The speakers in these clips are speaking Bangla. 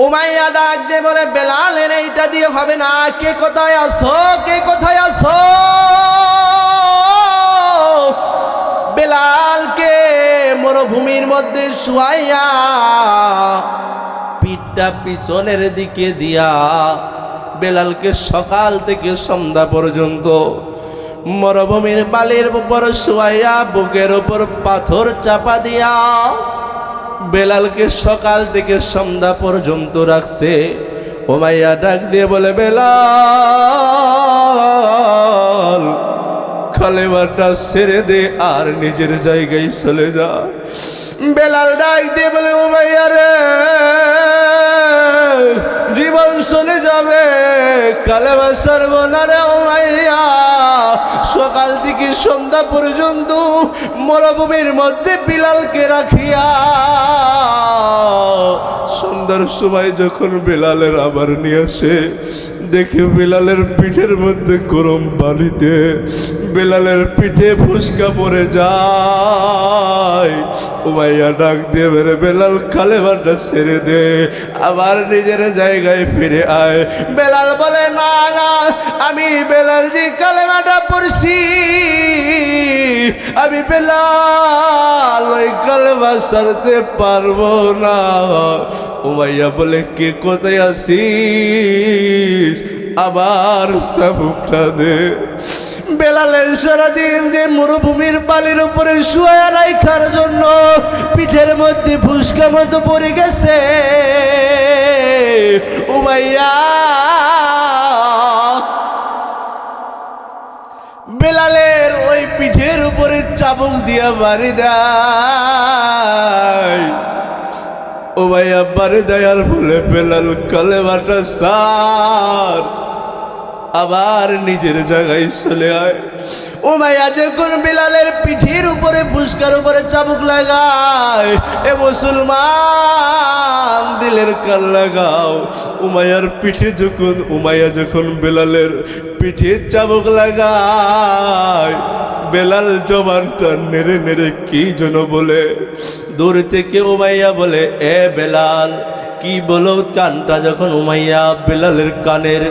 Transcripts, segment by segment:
উমাইয়া ডাক দিয়ে বলে, বেলালের এইটা দিয়ে হবে না। কে কোথায় আসো কে কোথায় আসো বেলালকে মরুভূমির মধ্যে শুয়াইয়া পিঠটা পিছনের দিকে দিয়া বেলালকে সকাল থেকে সন্ধ্যা পর্যন্ত মরুভূমির বালির উপর শুয়াইয়া বুকের উপর পাথর চাপা দিয়া বেলালকে সকাল থেকে সন্ধ্যা পর্যন্ত রাখছে। ওমাইয়া ডাক দিয়ে বলে, বেলাল খালেবারটা সেরে দে আর নিজের জায়গায় চলে যা। বেলাল ডাক দিয়ে বলে ওমাইয়া রে জীবন চলে যাবে। কালেবা বাসার বোনারে সকাল থেকে সন্ধ্যা পর্যন্ত মরভূমির মধ্যে বিলালকে রাখিয়া। সন্ধ্যার সময় যখন বিলালের আবার নিয়ে আসে দেখে বেলালের পিঠের মধ্যে গরম বালিতে বেলালের পিঠে ফুসকা পড়ে যায়। উমাইয়া ডাক দিয়ে বেড়ে বেলাল কালে ভাটা ছেড়ে দে, আবার নিজের জায়গায় ফিরে আয়। বেলাল বলে, না না, আমি বেলাল জি কালেমাটা পড়ছি। আমি বেলাল, ওই কালেমা সারতে পারব না। উমাইয়া বলে, কে কোথায় আসিস আবার সাবুকটা দে। বেলালের সারাদিন যে মরুভূমির বালির উপরে শুয়ে রাখার জন্য পিঠের মধ্যে ফুসকা মতো পড়ে গেছে। উমাইয়া বেলালের পিঠের উপরে চাবুক দিয়া বাড়ি দেয়। ও ভাইয়া বাড়ি দেয় আর বলে বেলাল কলে বাটা সার। আবার নিজের জায়গায় চলে আয়। ও মাইয়া যখন বিলালের পিঠির উপরে, ফুসকার উপরে চাবুক লাগায়, এ মুসলমান দিলের কাল লাগাও। উমাইয়ার পিঠে যখন উমাইয়া যখন বেলালের পিঠে চাবুক লাগায় বেলাল জবানটা নেড়ে নেড়ে কি যেন বলে? দূর থেকে উমাইয়া বলে, এ বেলাল, কি বলো কানটা যখন উমাইয়া বেলালের কানের?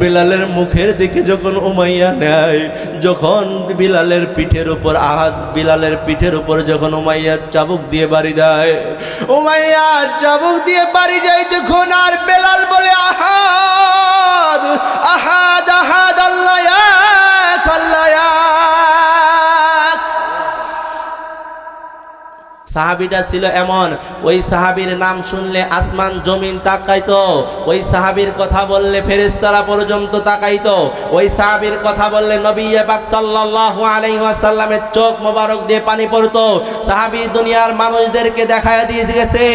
বেলালের মুখের দিকে যখন উমাইয়া নেয়, যখন বিলালের পিঠের উপর আহাত, বিলালের পিঠের উপর যখন উমাইয়া চাবুক দিয়ে বাড়ি দেয় উমাইয়া চাবুক দিয়ে বাড়ি যায় যখন আর বেলাল বলে, আহাদ আহাদ আহাদ, আল্লাহ আল্লাহ সাহাবিটা ছিল এমন, ওই সাহাবীর নাম শুনলে আসমান, জমিন তাকাইত, ওই সাহাবীর কথা বললে ফেরেশতারা পর্যন্ত তাকাইত, ওই সাহাবীর কথা বললে নবী পাক সাল্লাল্লাহু আলাইহি ওয়াসাল্লামের চোখ মোবারক দিয়ে পানি পড়তো, সাহাবি দুনিয়ার মানুষদেরকে দেখায় দিয়ে গেছে,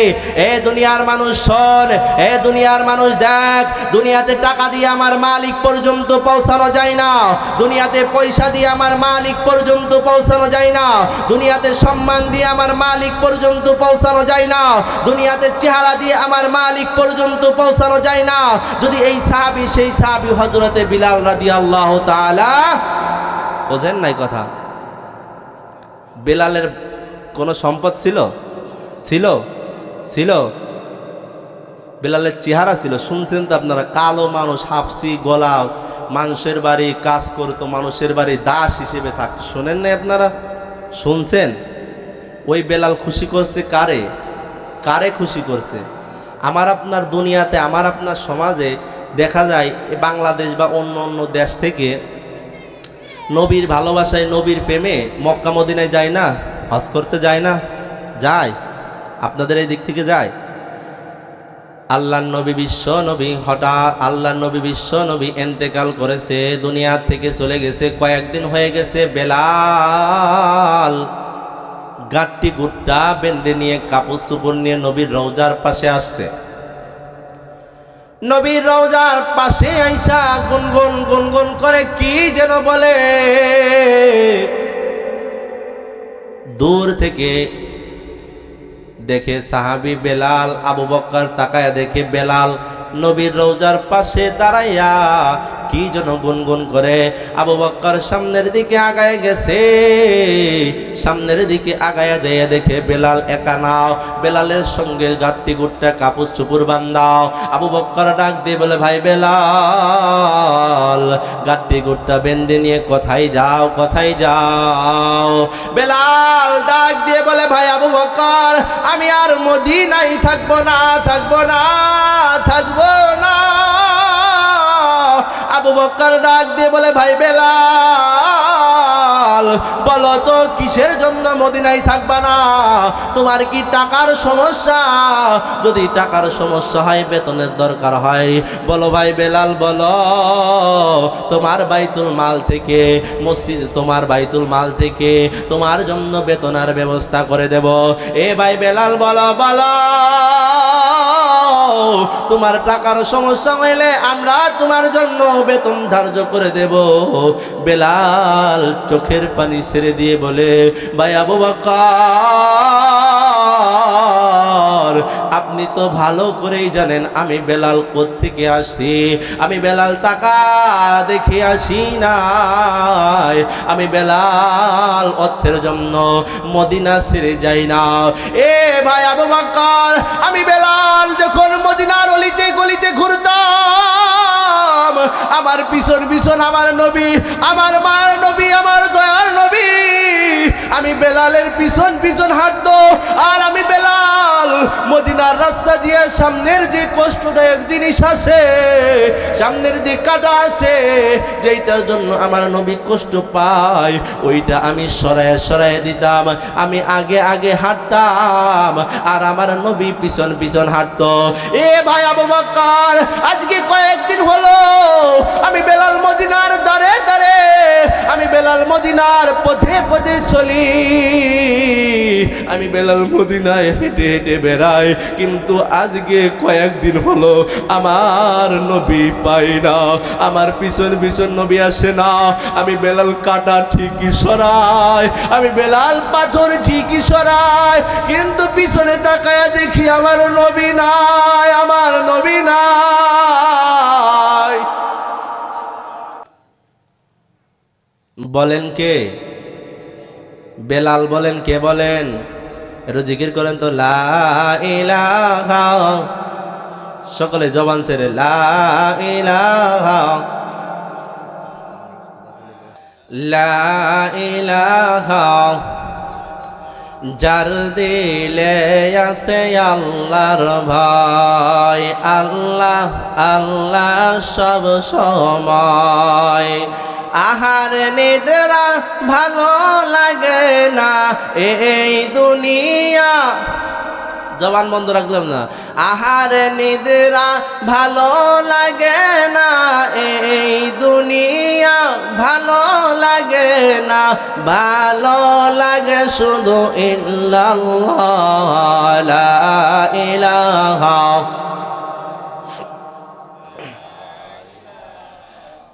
এ দুনিয়ার মানুষ শোন, এ দুনিয়ার মানুষ দেখ, দুনিয়াতে টাকা দিয়ে আমার মালিক পর্যন্ত পৌঁছানো যায় না, দুনিয়াতে পয়সা দিয়ে আমার মালিক পর্যন্ত পৌঁছানো যায় না, দুনিয়াতে সম্মান দিয়ে আমার মালিক পর্যন্ত পৌঁছানো যায় না। দুনিয়াতে চেহারা দিয়ে আমার মালিক পর্যন্ত পৌঁছানো যায় না। যদি এই সাহাবি, সেই সাহাবি হজরতে বিলাল রাদি আল্লাহ তালা বোঝেন নাই কথা? বেলালের কোনো সম্পদ ছিল? ছিল? ছিল? বেলালের চেহারা ছিল। শুনছেন তো আপনারা? কালো মানুষ, হাফসি গলা মানুষের বাড়ি, কাজ করতো, মানুষের বাড়ি দাস হিসেবে থাকতো। শোনেন নাই আপনারা? শুনছেন? ওই বেলাল খুশি করছে কারে? কারে খুশি করছে? আমার আপনার দুনিয়াতে, আমার আপনার সমাজে দেখা যায় বাংলাদেশ বা অন্য অন্য দেশ থেকে নবীর ভালোবাসায় নবীর প্রেমে মক্কা মদিনায় যায় না, হজ করতে যায় না, যায়। আপনাদের এই দিক থেকে যায়। আল্লাহ নবী বিশ্ব নবী হঠাৎ আল্লাহ নবী বিশ্ব নবী এন্তেকাল করেছে, দুনিয়া থেকে চলে গেছে, কয়েকদিন হয়ে গেছে বেলাল গাঁটটি গুট্টা বেঁধে নিয়ে, কাপড় চুপড় নিয়ে নবীর রওজার পাশে আসছে। নবীর রওজার পাশে আইসা গুনগুন গুনগুন করে কি যেন বলে। দূর থেকে দেখে সাহাবি বেলাল, আবু বক্কর তাকায় দেখে বেলাল নবীর রৌজার পাশে দাঁড়াইয়া কি যেন গুনগুন করে। আবু বক্কর সামনের দিকে আগায় গেছে। সামনের দিকে আগায়া যাইয়া দেখে বেলাল একা নাও। বেলালের সঙ্গে গাত্তি গুট্টা কাপুস চুপুর বান্দাও আবু বক্কর ডাক দিয়ে বলে, ভাই বেলাল, গাত্তি গুট্টা বেন্দে নিয়ে কোথায় যাও কোথায় যাও? বেলাল ডাক দিয়ে বলে, ভাই আবু বক্কর, আমি আর মদিনায় থাকব না থাকব না। থাকব না। আবু বক্কর ডাক দিয়ে বলে, ভাই বেলাল, বলো তো কিসের জন্য মদিনায় থাকবা না? তোমার কি টাকার সমস্যা? যদি টাকার সমস্যা হয়, বেতনের দরকার হয়। বলো, ভাই বেলাল, বলো, তোমার বাইতুল মাল থেকে মসজিদ তোমার বাইতুল মাল থেকে তোমার জন্য বেতনের ব্যবস্থা করে দেব। এ ভাই বেলাল, বলো বলো তোমার টাকার সমস্যা হইলে আমরা তোমার জন্য বেতন ধার্য করে দেব। বেলাল চোখের পানি ছেড়ে দিয়ে বলে, ভাই আবু বকর আপনি তো ভালো করেই জানেন, আমি বেলাল থেকে আসি আমি বেলাল টাকা দেখে আসি নাই। আমি বেলাল অর্থের জন্য মদিনা ছেড়ে যাই না। এ ভাই আবু আমি বেলাল যখন মদিনার অলিতে গলিতে ঘুরতাম আমার পিছন পিছন আমার নবী, আমার মার নবী, আমার দয়ার নবী। আমি বেলালের পিছন পিছন হাঁটতো, আর আমি বেলাল মদিনার রাস্তা দিয়ে সামনের যে কষ্টদায়ক জিনিস আছে, সামনের যে কাটা আছে, যেইটার জন্য আমার নবী কষ্ট পায়, ওইটা আমি সরায় সরায় দিতাম, আমি আগে আগে হাঁটতাম, আর আমার নবী পিছন পিছন হাঁটতো। এ ভাই আবু বকর, আজকে কয়েকদিন হলো আমি বেলাল মদিনার দাঁড়ে দাঁড়ে আমি বেলাল মদিনার পথে পথে চলি। আমি বেলাল মদিনায় হেঁটে হেঁটে বেড়াই, কিন্তু আজকে কয়েকদিন হলো আমার নবী পাই না, আমার পিছন পিছন নবী আসে না। আমি বেলাল কাটা ঠিকই সরাই, আমি বেলাল পাথর ঠিকই সরাই, কিন্তু পিছনে তাকায়া দেখি আমার নবী নাই, আমার নবী নাই। বলেন কে? বেলাল বলেন, কে বলেন? একটু জিকির করেন তো, লা সকলে জবান ছেড়ে, লা লা যার দিলে আছে আল্লাহর ভয়, আল্লাহ আল্লাহ সব সময়। আহার নিদ্রা ভালো লাগে না, এই দুনিয়া। জবান বন্ধ রাখলাম না। আহার নিদ্রা ভালো লাগে না, এই দুনিয়া ভালো লাগে না, ভালো লাগে শুধু ইল্লাল্লাহ, লা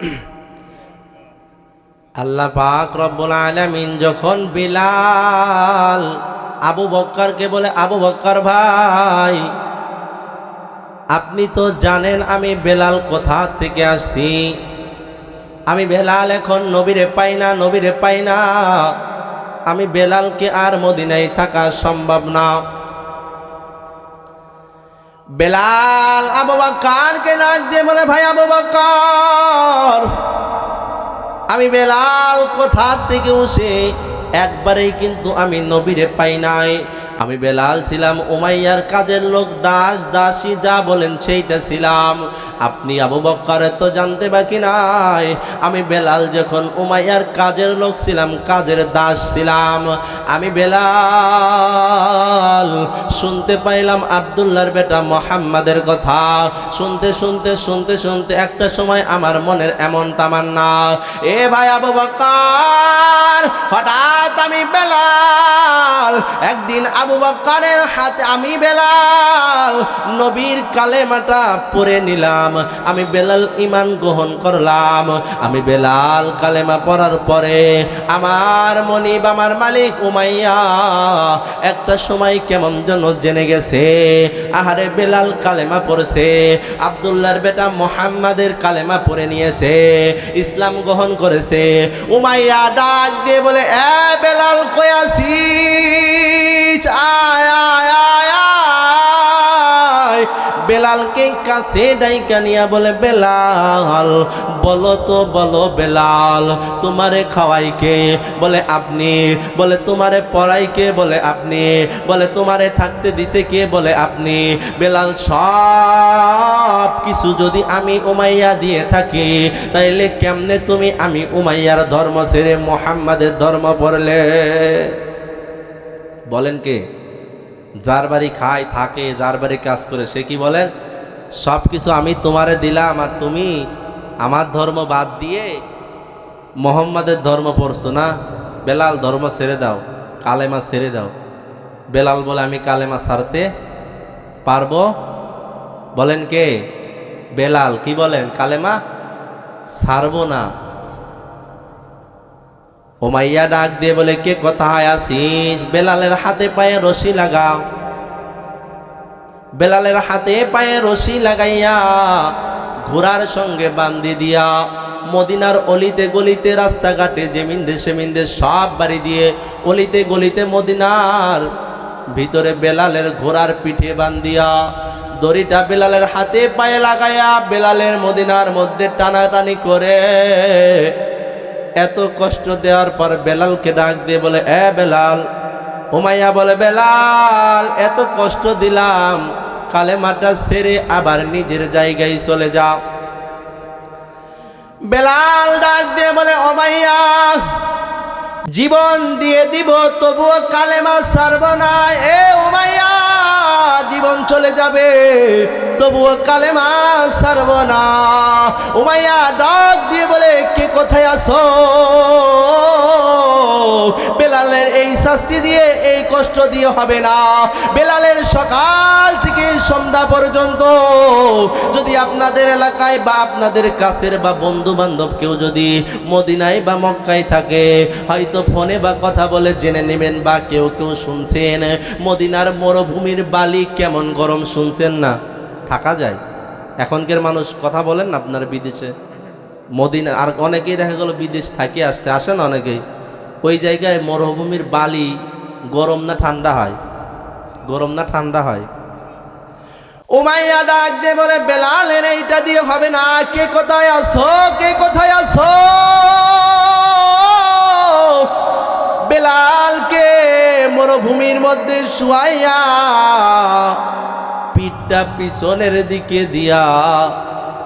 আল্লাহ পাক রব্বুল আলামিন যখন বিলাল আবু বক্করকে বলে, আবু বক্কর ভাই, আপনি তো জানেন আমি বেলাল কোথা থেকে আসছি? আমি বেলাল এখন নবীরে পাই না, নবীরে পাই না। আমি বেলালকে আর মদিনায় থাকা সম্ভব না। বেলাল, আবু বাক্কারকে ডাক দিয়ে বলে, ভাই আবু বাক্কার, আমি বেলাল কোথা থেকে উসে একবারেই কিন্তু আমি নবীরে পাই নাই। আমি বেলাল ছিলাম উমাইয়ার কাজের লোক, দাস দাসী যা বলেন সেইটা ছিলাম। আপনি আবু বক্কারে তো জানতে বাকি নাই। আমি বেলাল যখন উমাইয়ার কাজের লোক ছিলাম, কাজের দাস ছিলাম। আমি বেলাল, শুনতে পাইলাম আবদুল্লাহর বেটা মোহাম্মদের কথা। শুনতে শুনতে শুনতে শুনতে একটা সময় আমার মনের এমন তামান্না। এ ভাই আবু বক্কার, হঠাৎ আমি বেলাল, একদিন আবু বক্কারের হাতে আমি বেলাল, নবীর কালেমাটা পড়ে নিলাম। আমি বেলাল ইমান গ্রহণ করলাম। আমি বেলাল কালেমা পড়ার পরে আমার মনিব, আমার মালিক উমাইয়া একটা সময় কেমন যেন জেনে গেছে। আহারে বেলাল কালেমা পড়ছে, আবদুল্লাহর বেটা মোহাম্মদের কালেমা পড়ে নিয়েছে, ইসলাম গ্রহণ করেছে। উমাইয়া ডাক দিয়ে বলে, এ বেলাল কয়াছিস আয় বেলালকে কাছে ডাইকা নিয়া বলে, বেলাল, বলো তো, বলো বেলাল, তোমারে খাওয়াই কে? বলে, আপনি। বলে, তোমারে পড়াই কে? বলে, আপনি। বলে, তোমারে থাকতে দিছে কে? বলে, আপনি। বেলাল, সব কিছু যদি আমি উমাইয়া দিয়ে থাকি, তাইলে কেমনে তুমি আমি উমাইয়ার ধর্ম ছেড়ে মোহাম্মদের ধর্ম পড়লে? বলেন কে? যার বাড়ি খায়, থাকে, যার বাড়ি কাজ করে, সে কি বলেন? সব কিছু আমি তোমারে দিলাম আর তুমি আমার ধর্ম বাদ দিয়ে মোহাম্মদের ধর্ম পড়ছো না? বেলাল ধর্ম ছেড়ে দাও, কালেমা ছেড়ে দাও। বেলাল বলে, আমি কালেমা ছাড়তে পারব? বলেন কে? বেলাল কি বলেন? কালেমা ছাড়বো না। ওমাইয়া ডাক দিয়ে বলে, কে কোথায় আসিস বেলালের হাতে পায়ে রশি লাগাও। বেলালের হাতে পায়ে রশি লাগাইয়া ঘোড়ার সঙ্গে বান্ধি দিয়া মদিনার অলিতে গলিতে রাস্তাঘাটে যেমিন্দে সেমিন্দে সব বাড়ি দিয়ে অলিতে গলিতে মদিনার ভিতরে বেলালের ঘোড়ার পিঠে বান্ধিয়া দড়িটা বেলালের হাতে পায়ে লাগাইয়া বেলালের মদিনার মধ্যে টানাটানি করে এত কষ্ট দেওয়ার পর বেলালকে ডাক দিয়ে বলে, এ বেলাল। উমাইয়া বলে, বেলাল, এত কষ্ট দিলাম। কালেমাটা সেরে আবার নিজের জায়গায় চলে যাও। বেলাল ডাক দিয়ে বলে ওমাইয়া জীবন দিয়ে দিব, তবুও কালেমা সারব না। এ উমাইয়া, জীবন চলে যাবে, তবুও কালেমা সারব না। উমাইয়া ডাক দিয়ে বলে, কে কোথায় আসো বেলালের এই শাস্তি দিয়ে এই কষ্ট দিয়ে হবে না। বেলালের সকাল সন্ধ্যা পর্যন্ত। যদি আপনাদের এলাকায় বা আপনাদের কাছের বা বন্ধু বান্ধব কেউ যদি মদিনায় বা মক্কায় থাকে, হয়তো ফোনে বা কথা বলে জেনে নেবেন বা কেউ কেউ শুনছেন, মদিনার মরুভূমির বালি কেমন গরম শুনছেন না? থাকা যায়। এখনকার মানুষ কথা বলেন না আপনার বিদেশে। মদিনা আর অনেকেই দেখা গেল বিদেশ থাকে, আসতে আসেন অনেকেই। ওই জায়গায় মরুভূমির বালি গরম না ঠান্ডা হয়? গরম না ঠান্ডা হয়? উমাইয়া ডাক দিয়ে বলে বেলাল বেলালের এইটা দিয়ে হবে না। কে কোথায় আসো কে কোথায় আসো বেলালকে মরুভূমির মধ্যে শুয়াইয়া পিঠটা পিছনের দিকে দিয়া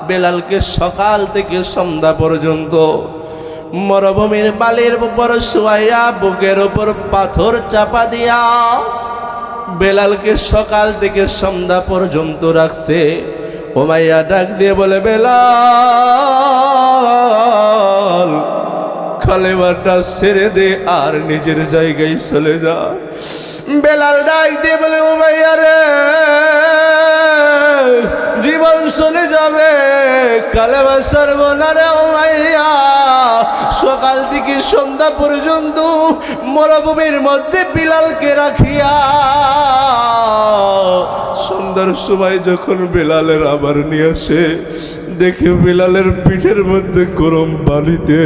বেলালকে সকাল থেকে সন্ধ্যা পর্যন্ত মরুভূমির বালির উপর শুয়াইয়া বুকের উপর পাথর চাপা দিয়া বেলালকে সকাল থেকে সন্ধ্যা পর্যন্ত রাখছে। ওমাইয়া ডাক দিয়ে বলে, বেলাল খালেবারটা ছেড়ে দে আর নিজের জায়গায় চলে যা। বেলাল ডাক দিয়ে বলে ওমাইয়া রে, জীবন চলে যাবে কালেবা সর্বনারে ওমাইয়া সকাল থেকে সন্ধ্যা পর্যন্ত মরুভূমির মধ্যে বিলালকে রাখিয়া সন্ধ্যার সময় যখন বিলালের আবার নিয়ে আসে দেখে বেলালের পিঠের মধ্যে গরম বালিতে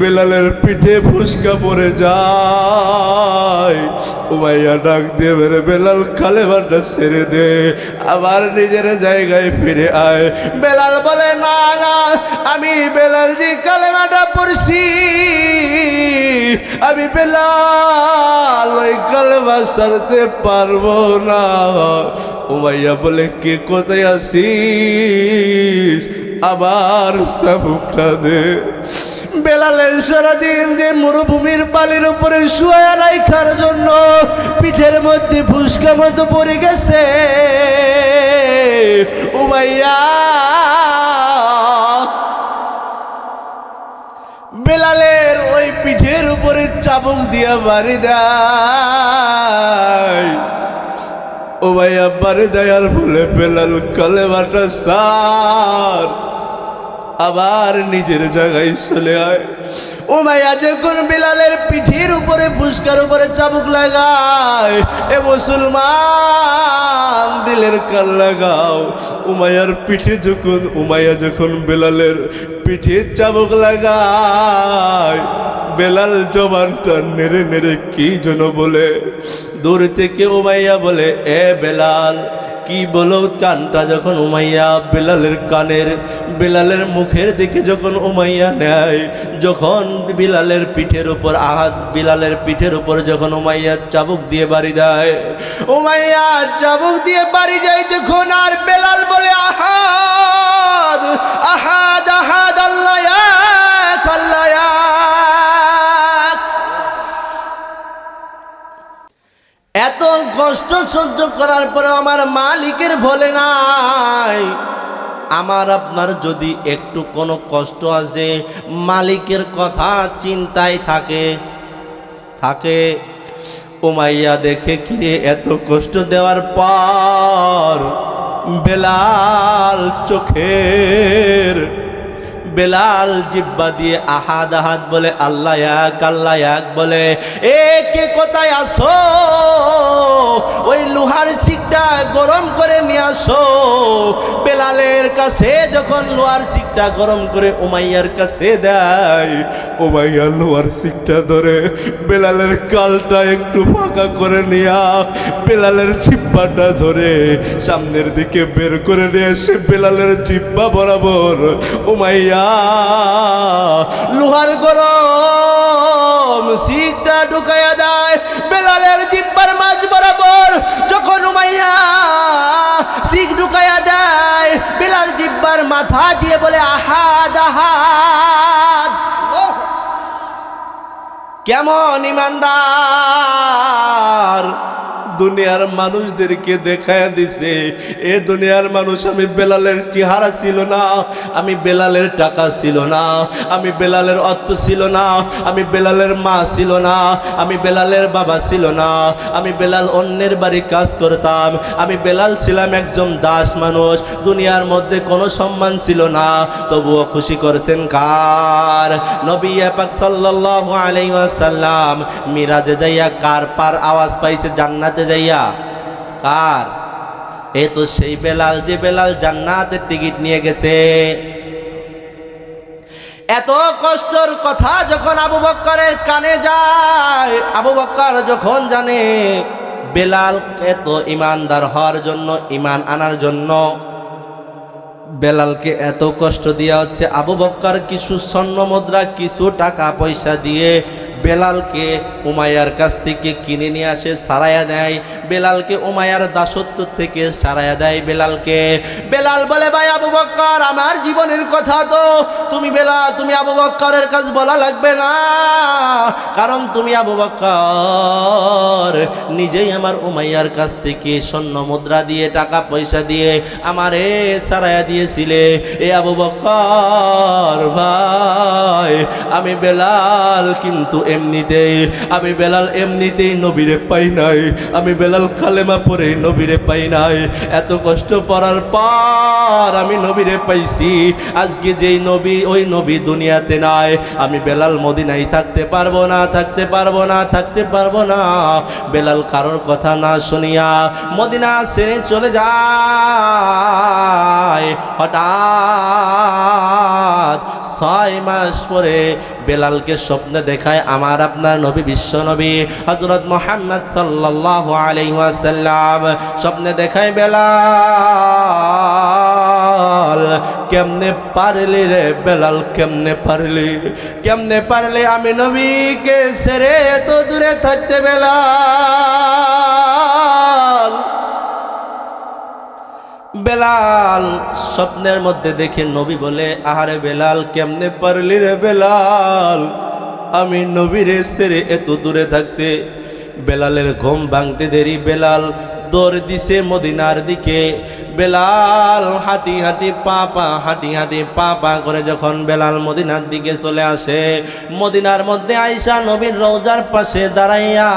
বেলালের পিঠে ফুসকা পড়ে যায়। উমাইয়া ডাক দিয়ে বেড়ে বেলাল কালেমাটা ছেড়ে দে, আবার নিজের জায়গায় ফিরে আয়। বেলাল বলে, না না, আমি বেলাল জি কালেমাটা পড়ছি। আমি বেলাল ওই কালেমা সারতে পারব না। উমাইয়া বলে, কে কোথায় আসিস আবার সাবুকটা দে। বেলালের সারাদিন যে মরুভূমির পালের উপরে শুয়ে রাখার জন্য পিঠের মধ্যে ফুসকা মতো পড়ে গেছে। উমাইয়া বেলালের ওই পিঠের উপরে চাবুক দিয়া বাড়ি দেয়। ও ভাইয়া বাড়ি দেয় আর বলে বেলাল কলেমাটা সার। আবার নিজের জায়গায় চলে আয়। ও মাইয়া যখন বিলালের পিঠির উপরে ফুসকার উপরে চাবুক লাগায়, এ মুসলমান, দিলের কাল লাগাও। উমাইয়ার পিঠে যখন, উমাইয়া যখন বেলালের পিঠে চাবুক লাগায়, বেলাল জবানটা নেড়ে নেড়ে কি যেন বলে। দূর থেকে উমাইয়া বলে, এ বেলাল কি বলো কানটা যখন উমাইয়া বেলালের কানের, বেলালের মুখের দিকে যখন উমাইয়া নেয়, যখন বিলালের পিঠের উপর আহাত বিলালের পিঠের উপর যখন উমাইয়া চাবুক দিয়ে বাড়ি দেয় উমাইয়া চাবুক দিয়ে বাড়ি যায়, যখন আর কষ্ট সহ্য করার পরে আমার মালিকের ভোলে নাই। আমার আপনার যদি একটু কোনো কষ্ট আছে মালিকের কথা চিন্তায় থাকে থাকে, উমাইয়া দেখে কিরে এত কষ্ট দেওয়ার পর বেলাল চোখের বেলাল জিব্বা দিয়ে আহাদ আহাদ বলে, আল্লাহ এক আল্লাহ এক বলে, এ কে কোথায় আসো ওই লোহার সিটটা গরম করে নিয়ে আসো। বেলালের কাছে যখন লোহার শিকটা গরম করে ওমাইয়ার কাছে দেয়। ওমাইয়া লোয়ার সিটটা ধরে বেলালের কালটা একটু ফাঁকা করে নেয়া বেলালের জিব্বাটা ধরে সামনের দিকে বের করে নিয়ে এসে বেলালের জিব্বা বরাবর ওমাইয়া লোহার গরম শিকটা ঢুকাইয়া দেয় বেলালের জিব্বার মাছ বরাবর যখন উমাইয়া সিক ঢুকাইয়া দেয়, বেলাল জিব্বার মাথা দিয়ে বলে আহাদ আহাদ কেমন ইমানদার! দুনিয়ার মানুষদেরকে দেখায় দিছে, এ দুনিয়ার মানুষ, আমি বেলালের চেহারা ছিল না, আমি বেলালের টাকা ছিল না, আমি বেলালের অর্থ ছিল না, আমি বেলালের মা ছিল না, আমি বেলালের বাবা ছিল না, আমি বেলাল অন্যের বাড়ি কাজ করতাম, আমি বেলাল ছিলাম একজন দাস মানুষ, দুনিয়ার মধ্যে কোনো সম্মান ছিল না, তবুও খুশি করেছেন কার? নবী পাক সাল্লাল্লাহু আলাইহি ওয়াসাল্লাম মিরাজে যাইয়া কার পার আওয়াজ পাইছে, জান্নাতে যাইয়া, কার? এ তো সেই বেলাল যে বেলাল জান্নাতের টিকিট নিয়ে গেছে। এত কষ্টর কথা যখন আবু বক্করের কানে যায়, আবু বক্কর যখন জানে, বেলাল এত ইমানদার হওয়ার জন্য, ইমান আনার জন্য, বেলালকে এত কষ্ট দেওয়া হচ্ছে, আবু বক্কর কিছু স্বর্ণ মুদ্রা, কিছু টাকা পয়সা দিয়ে বেলালকে উমায়ার কাছ থেকে কিনে নিয়ে আসে সারায়া দেয়। বেলালকে উমায়ার দাসত্ব থেকে সারায়া দেয় বেলালকে। বেলাল বলে, ভাই আবু বক্কর, আমার জীবনের কথা তো। তুমি বেলাল, তুমি আবু বক্করের কাজ বলা লাগবে না। কারণ তুমি আবু বক্কর। নিজেই আমার উমাইয়ার কাছ থেকে স্বর্ণ মুদ্রা দিয়ে, টাকা পয়সা দিয়ে আমারে সারায়া দিয়েছিলে। এ আবু বক্কর, ভাই, আমি বেলাল কিন্তু এমনিতেই আমি বেলাল এমনিতেই নবীরে পাই নাই। আমি বেলাল কালেমা পরে নবীরে পাই নাই। এত কষ্ট পড়ার পর আমি নবীরে পাইছি। আজকে যেই নবী, ওই নবী দুনিয়াতে নাই। আমি বেলাল মদিনাই থাকতে পারব না, থাকতে পারব না, থাকতে পারব না। বেলাল কারোর কথা না শুনিয়া মদিনা ছেড়ে চলে যায়। হঠাৎ ছয় মাস পরে বেলালকে স্বপ্নে দেখায় আমার আপনার নবী, বিশ্ব নবী হজরত মোহাম্মদ সাল্লাহ আলাইসাল্লাম স্বপ্নে দেখায় বেলাল কেমনে পারলি রে বেলাল, কেমনে পারলি? কেমনে পারলে আমি নবীকে সেরে এত দূরে থাকতে বেলাল? বেলাল স্বপ্নের মধ্যে দেখে নবী বলে, আহারে বেলাল, কেমনে পারলি রে বেলাল? আমি নবীরে সেরে এত দূরে থাকতে, বেলালের ঘুম ভাঙতে দেরি, বেলাল দৌড় দিছে মদিনার দিকে। বেলাল হাঁটি হাঁটি পা পা হাঁটি হাঁটি পা পা করে যখন বেলাল মদিনার দিকে চলে আসে, মদিনার মধ্যে আইসা নবীর রওজার পাশে দাঁড়াইয়া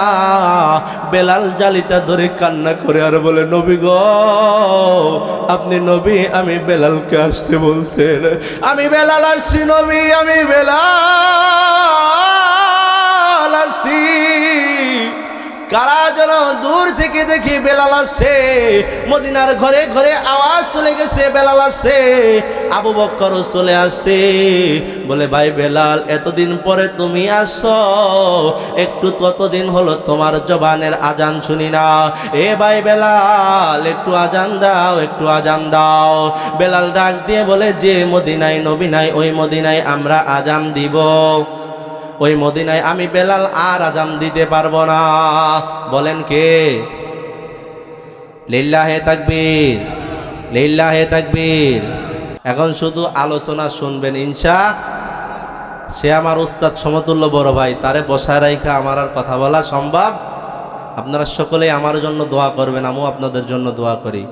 বেলাল জালিটা ধরে কান্না করে আর বলে, নবী গো, আপনি নবী, আমি বেলালকে আসতে বলছেন। আমি বেলাল আসছি, নবী, আমি বেলাল আসছি। কারা যেন দূর থেকে দেখি বেলাল আসছে? মদিনার ঘরে ঘরে আওয়াজ চলে গেছে, বেলাল আসছে। আবু বক্করও চলে আসছে। বলে, ভাই বেলাল, এতদিন পরে তুমি আসছো। একটু ততদিন হলো তোমার জবানের আজান শুনি না। এ ভাই বেলাল, একটু আজান দাও, একটু আজান দাও। বেলাল ডাক দিয়ে বলে, যে মদিনায় নবী নাই, ওই মদিনায় আমরা আজান দিব। ওই মদিনায় আমি বেলাল আর আজাম দিতে পারব না। বলেন কে? লিল্লাহে তাকবীর লিল্লাহে তাকবীর। এখন শুধু আলোচনা শুনবেন, ইনশা। সে আমার উস্তাদ সমতুল্য বড় ভাই, তারে বসায় রাইখা আমার আর কথা বলা সম্ভব? আপনারা সকলেই আমার জন্য দোয়া করবেন, আমিও আপনাদের জন্য দোয়া করি।